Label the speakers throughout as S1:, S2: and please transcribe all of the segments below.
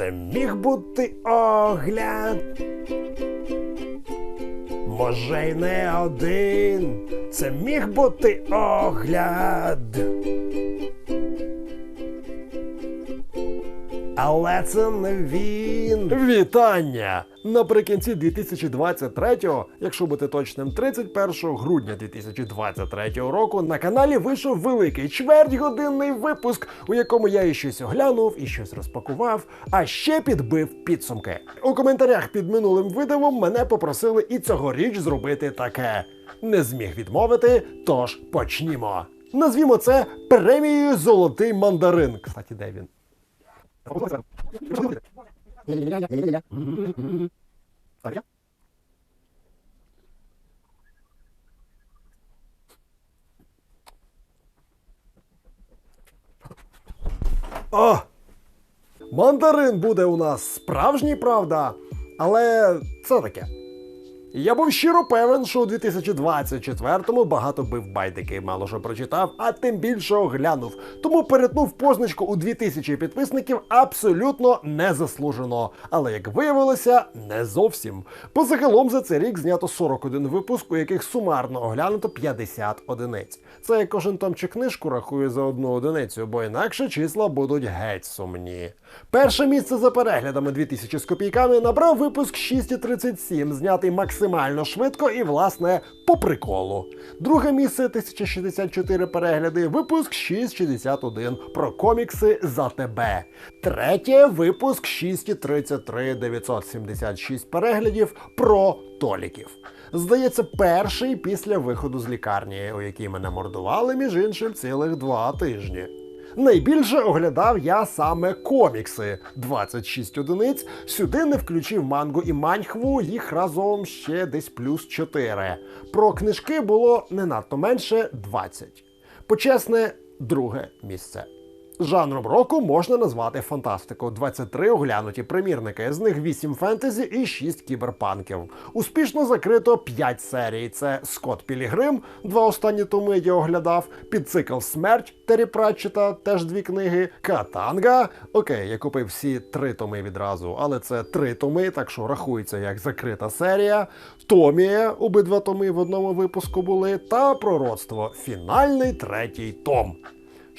S1: Це міг бути огляд. Може, й не один. Це міг бути огляд. Але це не він. Вітання! Наприкінці 2023-го, якщо бути точним, 31 грудня 2023 року на каналі вийшов великий чвертьгодинний випуск, у якому я і щось оглянув, і щось розпакував, а ще підбив підсумки. У коментарях під минулим видавом мене попросили і цьогоріч зробити таке. Не зміг відмовити, тож почнімо. Назвімо це премією Золотий мандарин. Кстати, де він? О! Мандарин буде у нас справжній, правда, але це таке. Я був щиро певен, що у 2024-му багато бив байдики, мало що прочитав, а тим більше оглянув. Тому перетнув позначку у 2000 підписників абсолютно незаслужено. Але як виявилося, не зовсім. Позагалом за цей рік знято 41 випуск, у яких сумарно оглянуто 50 одиниць. Це як кожен том чи книжку рахує за одну одиницю, бо інакше числа будуть геть сумні. Перше місце за переглядами 2000 з копійками набрав випуск 6.37, знятий максимально швидко і, власне, по приколу. Друге місце 1064 перегляди, випуск 6.61 про комікси за тебе. Третє випуск 6.33 976 переглядів про толіків. Здається, перший після виходу з лікарні, у якій мене мордували, між іншим, цілих два тижні. Найбільше оглядав я саме комікси 26 одиниць. Сюди не включив мангу і маньхву, їх разом ще десь плюс 4. Про книжки було не надто менше 20. Почесне друге місце. Жанром року можна назвати фантастику. 23 оглянуті примірники, з них 8 фентезі і 6 кіберпанків. Успішно закрито 5 серій. Це Скотт Пілігрим, два останні томи я оглядав, підцикл Смерть Террі Пратчета, теж дві книги, Катанга. Окей, я купив всі три томи відразу, але це три томи, так що рахується як закрита серія. Томія, обидва томи в одному випуску були, та пророцтво фінальний третій том.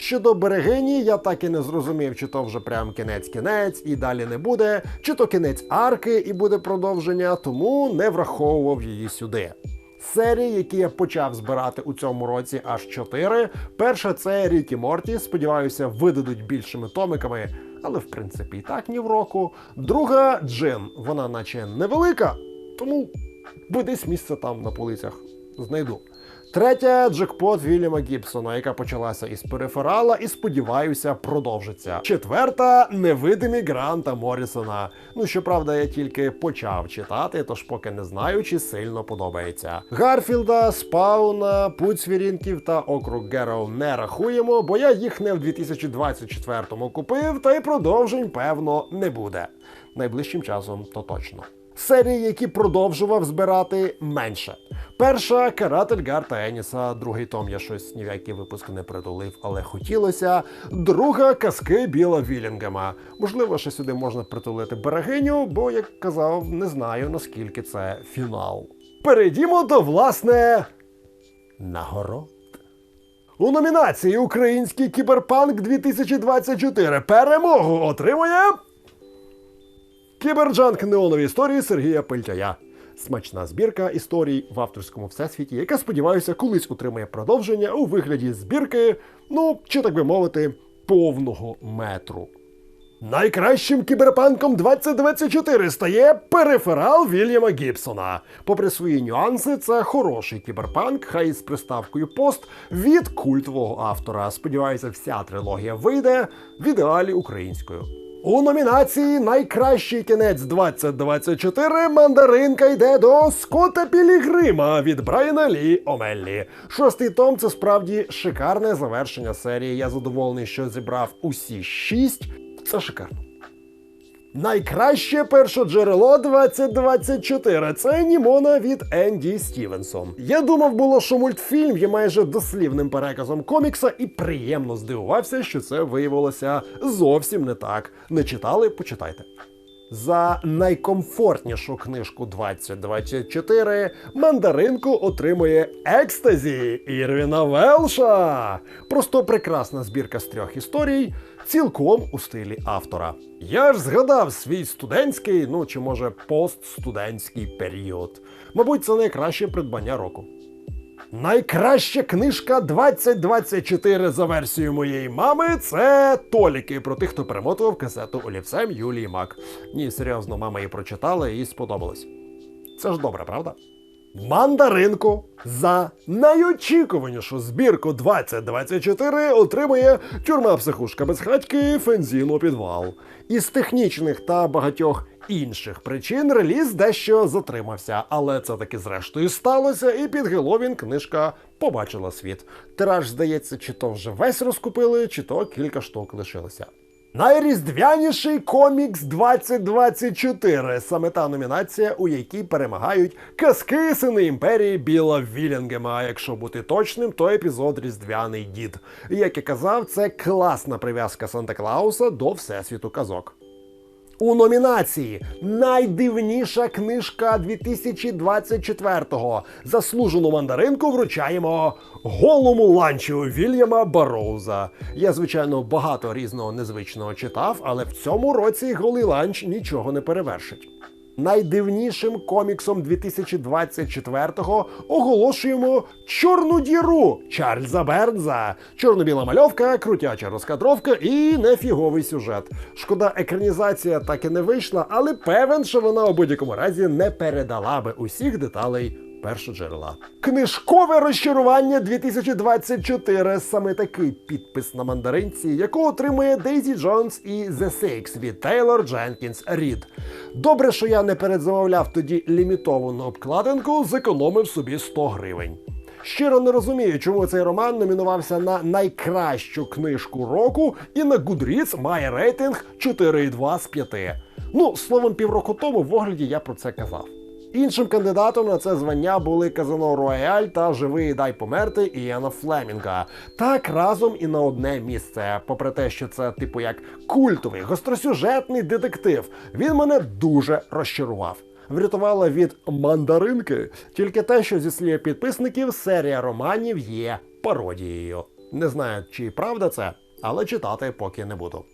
S1: Щодо берегині, я так і не зрозумів, чи то вже прям кінець-кінець і далі не буде, чи то кінець арки і буде продовження, тому не враховував її сюди. Серії, які я почав збирати у цьому році, аж чотири. Перша це Рікі Морті. Сподіваюся, видадуть більшими томиками, але в принципі і так ні в року. Друга Джин, вона наче невелика, тому би десь місце там на полицях знайду. Третя джекпот Вільяма Гібсона, яка почалася із периферала, і сподіваюся, продовжиться. Четверта невидимі Гранта Моррісона. Ну щоправда, я тільки почав читати, тож поки не знаю, чи сильно подобається. Гарфілда, Спауна, Путь Свірінків та округ Герол не рахуємо, бо я їх не в 2024-му купив, та й продовжень, певно, не буде. Найближчим часом то точно. Серії, які продовжував збирати менше. Перша каратель Гарта Еніса, другий том я щось ні в які випуски не притулив, але хотілося. Друга казки Біла Вілінгема. Можливо, ще сюди можна притулити берегиню, бо, як казав, не знаю наскільки це фінал. Перейдімо до власне нагород. У номінації Український кіберпанк 2024 перемогу отримує. Кіберджанк неонові історії Сергія Пильтяя. Смачна збірка історій в авторському всесвіті, яка, сподіваюся, колись отримає продовження у вигляді збірки, ну, чи так би мовити, повного метру. Найкращим кіберпанком 2024 стає периферал Вільяма Гібсона. Попри свої нюанси, це хороший кіберпанк, хай із приставкою пост від культового автора. Сподіваюся, вся трилогія вийде в ідеалі українською. У номінації Найкращий кінець 2024 мандаринка йде до Скотта Пілігрима від Брайана Лі Омеллі. Шостий том це справді шикарне завершення серії. Я задоволений, що зібрав усі шість. Це шикарно. Найкраще першоджерело 2024 це Німона від Енді Стівенсон. Я думав було, що мультфільм є майже дослівним переказом комікса, і приємно здивувався, що це виявилося зовсім не так. Не читали? Почитайте. За найкомфортнішу книжку 2024 мандаринку отримує Екстазі Ірвіна Велша. Просто прекрасна збірка з трьох історій, цілком у стилі автора. Я ж згадав свій студентський, ну чи може постстудентський період. Мабуть, це найкраще придбання року. Найкраща книжка 2024 за версією моєї мами це Толіки про тих, хто перемотував касету олівцем Юлії Мак. Ні, серйозно, мама її прочитала і сподобалось. Це ж добре, правда? Мандаринку за найочікуванішу збірку 2024 отримує тюрма психушка безхатьки Фензіно підвал. Із технічних та багатьох інших причин реліз дещо затримався, але це таки зрештою сталося, і під Геловін книжка побачила світ. Тираж, здається, чи то вже весь розкупили, чи то кілька штук лишилося. Найріздвяніший комікс 2024. Саме та номінація, у якій перемагають казки сини імперії Біла Вілінгема. Якщо бути точним, то епізод Різдвяний дід. Як я казав, це класна прив'язка Санта Клауса до всесвіту казок. У номінації Найдивніша книжка 2024-го. Заслужену мандаринку вручаємо голому ланчу Вільяма Бароуза. Я, звичайно, багато різного незвичного читав, але в цьому році голий ланч нічого не перевершить. Найдивнішим коміксом 2024-го оголошуємо Чорну діру Чарльза Бернза. Чорно-біла мальовка, крутяча розкадровка і нефіговий сюжет. Шкода, екранізація так і не вийшла, але певен, що вона у будь-якому разі не передала би усіх деталей першоджерела. Книжкове розчарування 2024. Саме такий підпис на мандаринці, яку отримує Дейзі Джонс і The Six від Тейлор Дженкінс Рід. Добре, що я не передзамовляв тоді лімітовану обкладинку, зекономив собі 100 гривень. Щиро не розумію, чому цей роман номінувався на найкращу книжку року і на Goodreads має рейтинг 4,2 з 5. Ну, словом, півроку тому в огляді я про це казав. Іншим кандидатом на це звання були Казано Рояль та Живий Дай померти Іана Флемінга. Так разом і на одне місце. Попри те, що це типу як культовий, гостросюжетний детектив, він мене дуже розчарував. Врятувала від мандаринки тільки те, що зі слів підписників серія романів є пародією. Не знаю, чи правда це, але читати поки не буду.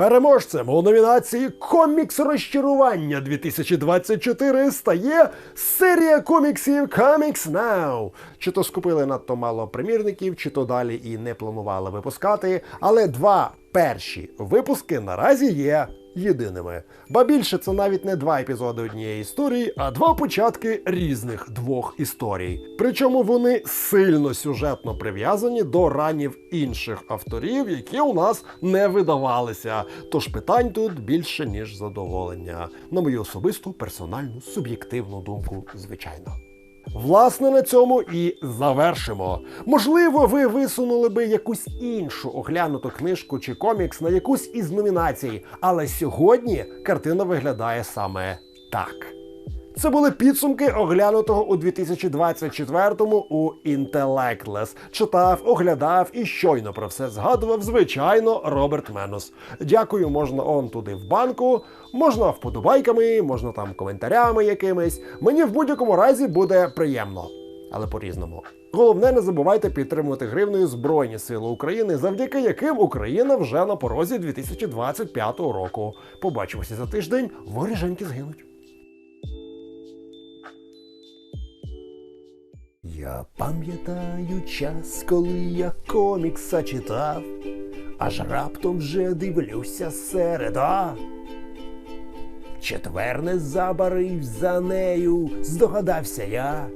S1: Переможцем у номінації Комікс розчарування 2024 стає серія коміксів Comics Now. Чи то скупили надто мало примірників, чи то далі і не планували випускати. Але два перші випуски наразі є єдиними. Ба більше це навіть не два епізоди однієї історії, а два початки різних двох історій. Причому вони сильно сюжетно прив'язані до ранів інших авторів, які у нас не видавалися. Тож питань тут більше ніж задоволення. На мою особисту персональну суб'єктивну думку, звичайно. Власне, на цьому і завершимо. Можливо, ви висунули би якусь іншу оглянуту книжку чи комікс на якусь із номінацій, але сьогодні картина виглядає саме так. Це були підсумки оглянутого у 2024-му у Intellectless. Читав, оглядав і щойно про все згадував, звичайно, Роберт Менус. Дякую, можна он туди в банку, можна вподобайками, можна там коментарями якимись. Мені в будь-якому разі буде приємно, але по-різному. Головне, не забувайте підтримувати гривнею Збройні Сили України, завдяки яким Україна вже на порозі 2025 року. Побачимося за тиждень, воріженьки згинуть. Я пам'ятаю час, коли я комікса читав, аж раптом вже дивлюся середа. Четвер не забарив за нею, здогадався я,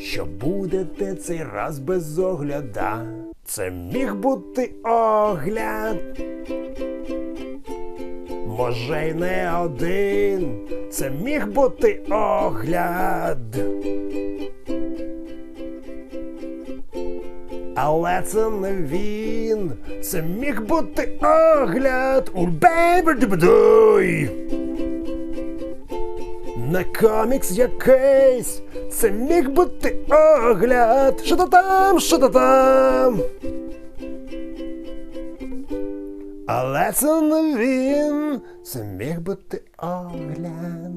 S1: що будете цей раз без огляда. Це міг бути огляд. Може, й не один, це міг бути огляд. Але це не він. Це міг бути огляд у бейбі не комікс якийсь, це міг бути огляд. Що то там, що то там. Але це не він, це міг бути огляд.